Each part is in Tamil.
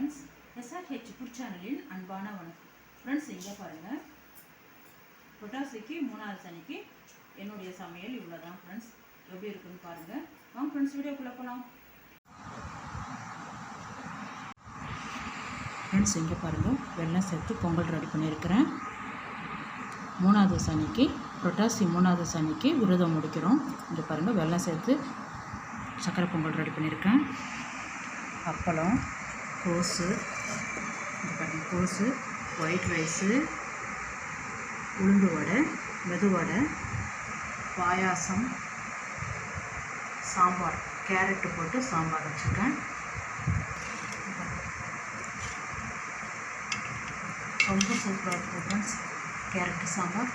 ஃப்ரெண்ட்ஸ் எஸ்ஆர்ஹெச் ஃபுட் சேனலின் அன்பான வணக்கம். ஃப்ரெண்ட்ஸ் இங்கே பாருங்கள் புட்டாசிக்கு மூணாவது சனிக்கு என்னுடைய சமையல் இவ்வளோ தான் ஃப்ரெண்ட்ஸ் எப்படி இருக்குன்னு பாருங்கள் வாங்க ஃப்ரெண்ட்ஸ் வீடியோக்குள்ளே போகலாம் ஃப்ரெண்ட்ஸ் இங்கே பாருங்கள் வெள்ளம் சேர்த்து பொங்கல் ரெடி பண்ணியிருக்கிறேன். மூணாவது சனிக்கு புரட்டாசி மூணாவது சனிக்கு விரதம் முடிக்கிறோம். இங்கே பாருங்கள் வெள்ளம் சேர்த்து சக்கரை பொங்கல் ரெடி பண்ணியிருக்கேன். அப்பளம். கோஸு இந்த பாருங்கள் கோஸு ஒயிட் ரைஸு உளுந்து வடை மெது வடை பாயாசம் சாம்பார் கேரட்டு போட்டு சாம்பார் வச்சுருக்கேன். ரொம்ப சூப்பராக இருக்கும் friends carrot sambar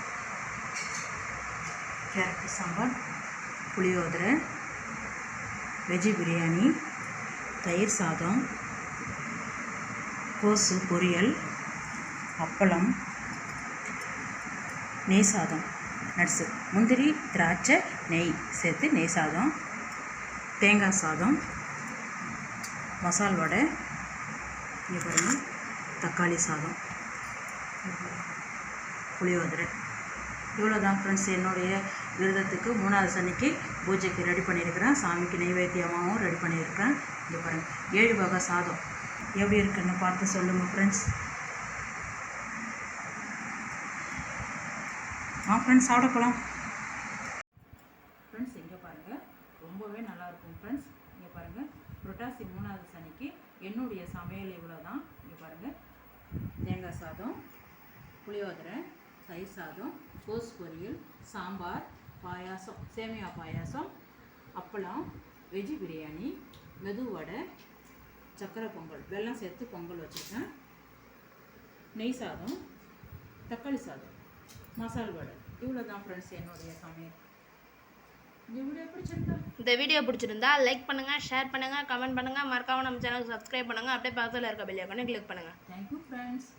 carrot sambar puliyodarai veggie biryani தயிர் சாதம் கோசு பொரியல் அப்பளம் நெய் சாதம் நட்ஸு. முந்திரி திராட்சை நெய் சேர்த்து நெய் சாதம் தேங்காய் சாதம் மசால் வடை இங்கே பாருங்கள் தக்காளி சாதம் புளியோதரை. இவ்வளோ தான் ஃப்ரெண்ட்ஸ் என்னுடைய விரதத்துக்கு மூணாவது சனிக்கு பூஜைக்கு ரெடி பண்ணியிருக்கிறேன். சாமிக்கு நைவேத்தியமாகவும் ரெடி பண்ணியிருக்கிறேன். இங்கே பாருங்கள் ஏழு வகை சாதம். எப்படி இருக்குன்னு பார்த்து சொல்லுங்கள் ஃப்ரெண்ட்ஸ் ஆ ஃப்ரெண்ட்ஸ் சாப்பிட போகலாம் ஃப்ரெண்ட்ஸ் இங்கே பாருங்கள் ரொம்பவே நல்லாயிருக்கும் ஃப்ரெண்ட்ஸ் இங்கே பாருங்கள் புரட்டாசி மூணாவது சனிக்கு என்னுடைய சமையல் இவ்வளோ தான் இங்கே பாருங்கள் தேங்காய் சாதம் புளியோதரை தயிர் சாதம் கோஸ் பொரியல் சாம்பார் பாயாசம் சேமியா பாயாசம் அப்பளம் வெஜ்ஜி பிரியாணி மெதுவடை சக்கரை பொங்கல் வெல்லம் சேர்த்து பொங்கல் வச்சுருக்கேன். நெய் சாதம் தக்காளி சாதம் மசால் வடை. இவ்வளோ தான் ஃப்ரெண்ட்ஸ் என்னுடைய சமையல். இந்த வீடியோ பிடிச்சிருந்தா? இந்த வீடியோ பிடிச்சிருந்தா லைக் பண்ணுங்க ஷேர் பண்ணுங்க கமெண்ட் பண்ணுங்க. மறக்காம நம்ம சேனலுக்கு சப்ஸ்கிரைப் பண்ணுங்க. அப்படியே பக்கத்தில் இருக்க பெல் ஐக்கானை கிளிக் பண்ணுங்க. Thank you friends